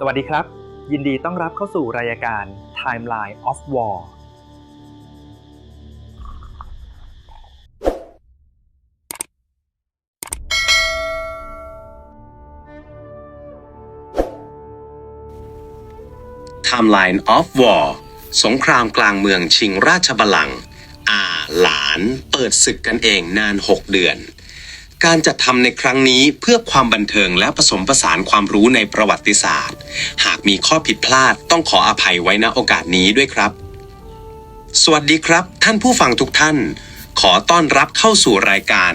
สวัสดีครับ ยินดีต้อนรับเข้าสู่รายการ Timeline of War ไทม์ไลน์ of War สงครามกลางเมืองชิงราชบัลลังก์อาหลานเปิดศึกกันเองนาน 6 เดือน การจัดทำในครั้งนี้เพื่อความบันเทิงและผสมผสานความรู้ในประวัติศาสตร์ หากมีข้อผิดพลาดต้องขออภัยไว้ณโอกาสนี้ด้วยครับ สวัสดีครับ ท่านผู้ฟังทุกท่าน ขอต้อนรับเข้าสู่รายการ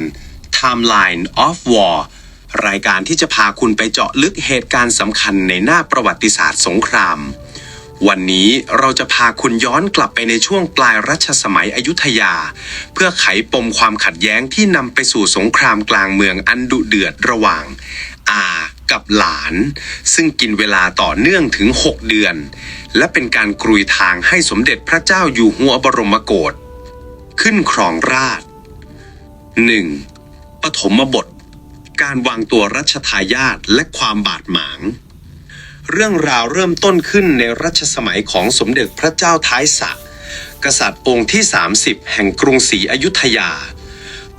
Timeline of War รายการที่จะพาคุณไปเจาะลึกเหตุการณ์สำคัญในหน้าประวัติศาสตร์สงคราม วันนี้เราจะพาคุณย้อนกลับไปในช่วงปลายรัชสมัยอยุธยา เพื่อไขปมความขัดแย้งที่นำไปสู่สงครามกลางเมืองอันดุเดือดระหว่าง อากับหลาน ซึ่งกินเวลาต่อเนื่องถึง 6 เดือน และเป็นการกรุยทางให้สมเด็จพระเจ้าอยู่หัวบรมโกศขึ้นครองราช 1. ปฐมบท การวางตัวรัชทายาทและความบาดหมาง เรื่องราวเริ่มต้นขึ้นในรัชสมัยของสมเด็จพระเจ้าท้ายสะกษัตริย์องค์ที่ 30 แห่งกรุงศรีอยุธยา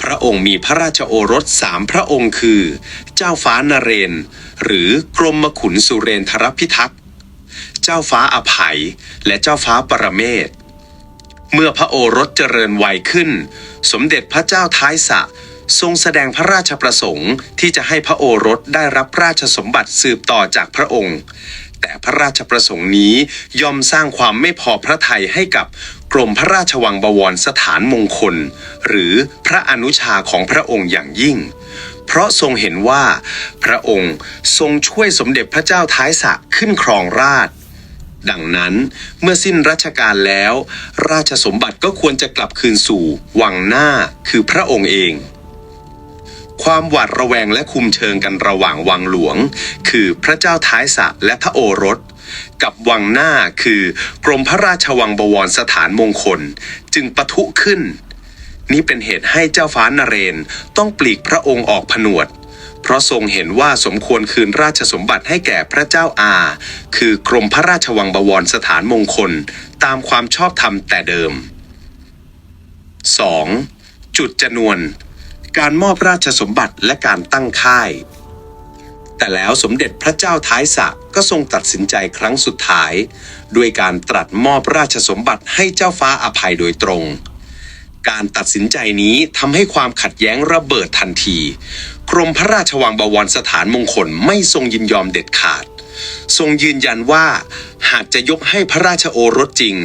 พระองค์มีพระราชโอรสสามพระองค์คือ เจ้าฟ้านเรน หรือกรมขุนสุเรนทรพิทักษ์ เจ้าฟ้าอภัย และเจ้าฟ้าปรเมศ เมื่อพระโอรสเจริญวัยขึ้น สมเด็จพระเจ้าท้ายสะ ทรงแสดงพระราชประสงค์ที่จะให้พระโอรสได้รับราชสมบัติสืบต่อจากพระองค์ แต่พระราชประสงค์นี้ย่อมสร้างความไม่พอพระทัยให้กับกรมพระราชวังบวรสถานมงคล หรือพระอนุชาของพระองค์อย่างยิ่ง เพราะทรงเห็นว่า พระองค์ทรงช่วยสมเด็จพระเจ้าท้ายสะขึ้นครองราชดังนั้นเมื่อสิ้นรัชกาลแล้ว ราชสมบัติก็ควรจะกลับคืนสู่วังหน้าคือพระองค์เอง ความหวาดระแวงและคุมเชิงกันระหว่างวังหลวง คือพระเจ้าท้ายสะและพระโอรส กับวังหน้าคือกรมพระราชวังบวรสถานมงคล จึงปะทุขึ้น นี้เป็นเหตุให้เจ้าฟ้านเรนต้องปลีกพระองค์ออกผนวด เพราะทรงเห็นว่าสมควรคืนราชสมบัติให้แก่พระเจ้าอา คือกรมพระราชวังบวรสถานมงคล ตามความชอบธรรมแต่เดิม 2. จุดจนวน การมอบราชสมบัติและการตั้งค่าย แต่แล้วสมเด็จพระเจ้าท้ายสะก็ทรงตัดสินใจครั้งสุดท้าย ด้วยการตรัสมอบราชสมบัติให้เจ้าฟ้าอภัยโดยตรง การตัดสินใจนี้ทำให้ความขัดแย้งระเบิดทันที กรมพระราชวังบวรสถานมงคลไม่ทรงยินยอมเด็ดขาด ทรงยืนยันว่าหากจะยกให้พระราชโอรสจริง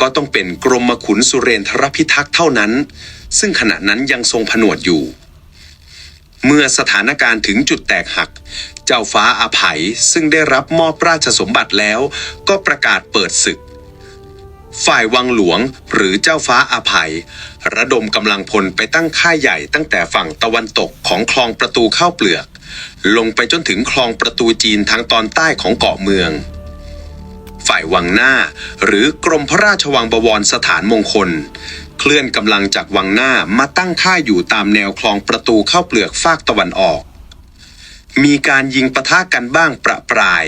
ก็ต้องเป็นกรมขุนสุเรนทรพิทักษ์เท่านั้น ซึ่งขณะนั้นยังทรงผนวดอยู่ เมื่อสถานการณ์ถึงจุดแตกหัก เจ้าฟ้าอาภัยซึ่งได้รับมอบราชสมบัติแล้วก็ประกาศเปิดศึก ฝ่ายวังหลวงหรือเจ้าฟ้าอาภัย ระดมกำลังพลไปตั้งค่ายใหญ่ตั้งแต่ฝั่งตะวันตกของคลองประตูเข้าเปลือก ลงไปจนถึงคลองประตูจีนทางตอนใต้ของเกาะเมืองฝ่ายวังหน้า หรือกรมพระราชวังบวรสถานมงคล เคลื่อนกำลังจากวังหน้ามาตั้งค่ายอยู่ตามแนวคลองประตูเข้าเปลือกฟากตะวันออก มีการยิงปะทะกันบ้างประปราย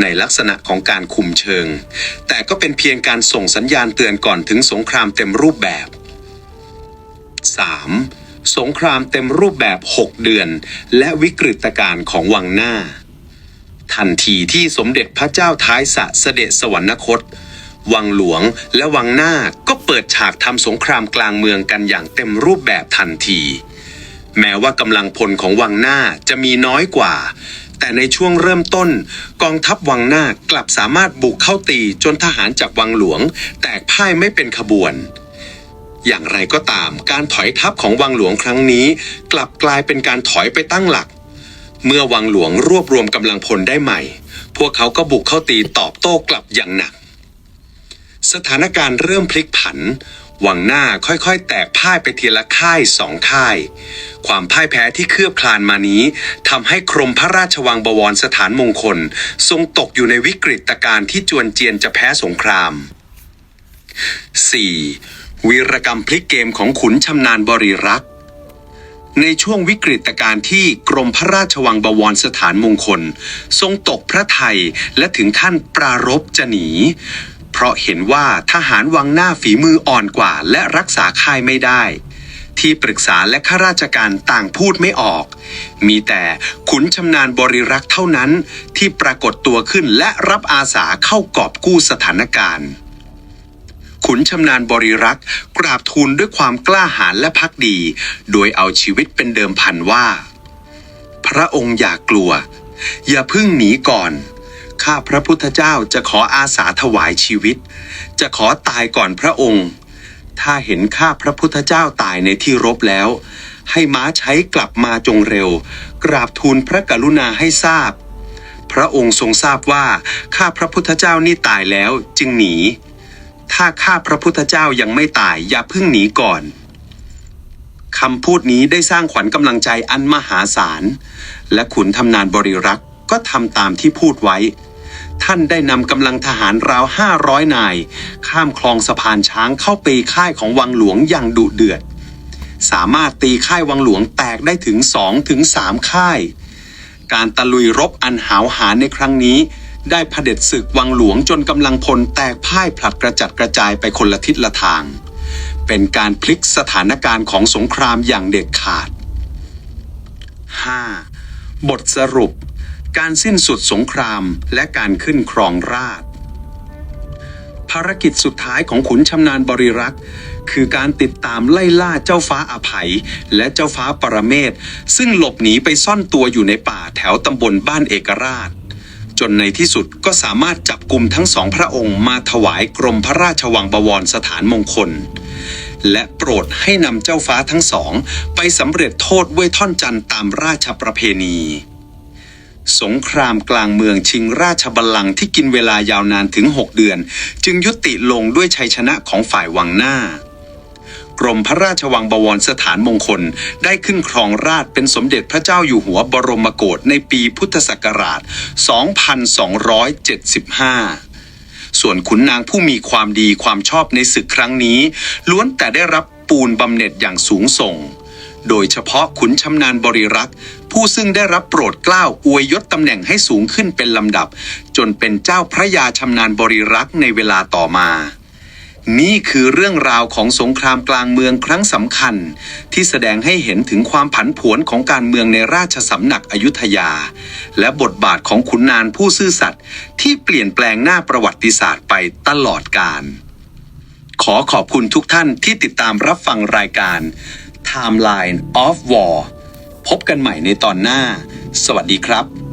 ในลักษณะของการคุมเชิง แต่ก็เป็นเพียงการส่งสัญญาณเตือนก่อนถึงสงครามเต็มรูปแบบ 3. สงครามเต็มรูปแบบ 6 เดือน และวิกฤตการณ์ของวังหน้า ทันทีที่สมเด็จพระเจ้าท้ายสะเสด็จสวรรคต วังหลวง และวังหน้าก็เปิดฉากทำสงครามกลางเมืองกันอย่างเต็มรูปแบบทันที แม้ว่ากำลังพลของวังหน้าจะมีน้อยกว่า แต่ในช่วงเริ่มต้น กองทัพวังหน้ากลับสามารถบุกเข้าตีจนทหารจากวังหลวง แตกพ่ายไม่เป็นขบวนอย่างไรก็ตามการถอยทัพของวังหลวงครั้งนี้ กลับกลายเป็นการถอยไปตั้งหลัก เมื่อวังหลวงรวบรวมกำลังพลได้ใหม่ พวกเขาก็บุกเข้าตีตอบโต้กลับอย่างหนัก สถานการณ์เริ่มพลิกผัน วังหน้าค่อยๆ แตกพ่ายไปทีละค่ายสองค่าย ความพ่ายแพ้ที่เคลือบคลานมานี้ทำให้กรมพระราชวังบวรสถานมงคล ทรงตกอยู่ในวิกฤตการณ์ที่จวนเจียนจะแพ้สงคราม 4. วีรกรรมพลิกเกมของขุนชำนาญบริรักษ์ในช่วงวิกฤตการณ์ที่กรมพระราชวังบวรสถานมงคล ทรงตกพระไทยและถึงขั้นปรารบจะหนี เพราะเห็นว่าทหารวังหน้าฝีมืออ่อนกว่า และรักษาค่ายไม่ได้ ที่ปรึกษาและข้าราชการต่างพูดไม่ออก มีแต่ขุนชำนาญบริรักษ์เท่านั้นที่ปรากฏตัวขึ้นและรับอาสาเข้ากอบกู้สถานการณ์ขุนชำนาญบริรักษ์กราบทูลด้วยความกล้าหาญและพักดี โดยเอาชีวิตเป็นเดิมพันว่า พระองค์อย่ากลัว อย่าพึ่งหนีก่อน ข้าพระพุทธเจ้าจะขออาสาถวายชีวิต จะขอตายก่อนพระองค์ ถ้าเห็นข้าพระพุทธเจ้าตายในที่รบแล้ว ให้ม้าใช้กลับมาจงเร็ว กราบทูลพระกรุณาให้ทราบ พระองค์ทรงทราบว่าข้าพระพุทธเจ้านี่ตายแล้วจึงหนี ถ้าข้าพระพุทธเจ้ายังไม่ตายอย่าเพิ่งหนีก่อนคำพูดนี้ได้สร้างขวัญกำลังใจอันมหาศาล และขุนทำนานบริรักษ์ก็ทำตามที่พูดไว้ ท่านได้นำกำลังทหารราวห้าร้อยนาย ข้ามคลองสะพานช้างเข้าไปค่ายของวังหลวงอย่างดุเดือด สามารถตีค่ายวังหลวงแตกได้ถึงสองถึงสามค่าย การตะลุยรบอันหาวหาญในครั้งนี้ ได้เผด็จศึกวังหลวงจนกำลังพลแตกพ่ายผลัดกระจัดกระจายไปคนละทิศละทาง เป็นการพลิกสถานการณ์ของสงครามอย่างเด็ดขาด 5. บทสรุป การสิ้นสุดสงครามและการขึ้นครองราชภารกิจสุดท้ายของขุนชำนาญบริรักษ์คือการติดตามไล่ล่าเจ้าฟ้าอาภัยและเจ้าฟ้าปรเมศซึ่งหลบหนีไปซ่อนตัวอยู่ในป่าแถวตำบลบ้านเอกราช จนในที่สุดก็สามารถจับกลุ่มทั้งสองพระองค์มาถวายกรมพระราชวังบวรสถานมงคล และโปรดให้นำเจ้าฟ้าทั้งสอง ไปสำเร็จโทษด้วยท่อนจันทร์ตามราชประเพณี สงครามกลางเมืองชิงราชบัลลังก์ที่กินเวลายาวนานถึง 6 เดือน จึงยุติลงด้วยชัยชนะของฝ่ายวังหน้ากรมพระราชวังบวรสถานมงคล ได้ขึ้นครองราชเป็นสมเด็จพระเจ้าอยู่หัวบรมโกศในปีพุทธศักราช 2275 ส่วนขุนนางผู้มีความดีความชอบในศึกครั้งนี้ ล้วนแต่ได้รับปูนบำเหน็จอย่างสูงส่ง โดยเฉพาะขุนชำนาญบริรักษ์ ผู้ซึ่งได้รับโปรดเกล้าอวยยศตำแหน่งให้สูงขึ้นเป็นลำดับ จนเป็นเจ้าพระยาชำนาญบริรักษ์ในเวลาต่อมา นี่คือเรื่องราวของสงครามกลางเมืองครั้งสำคัญ ที่แสดงให้เห็นถึงความผันผวนของการเมืองในราชสำนักอยุธยา และบทบาทของขุนนางผู้ซื่อสัตย์ที่เปลี่ยนแปลงหน้าประวัติศาสตร์ไปตลอดกาลขอขอบคุณทุกท่านที่ติดตามรับฟังรายการ Timeline of War พบกันใหม่ในตอนหน้า สวัสดีครับ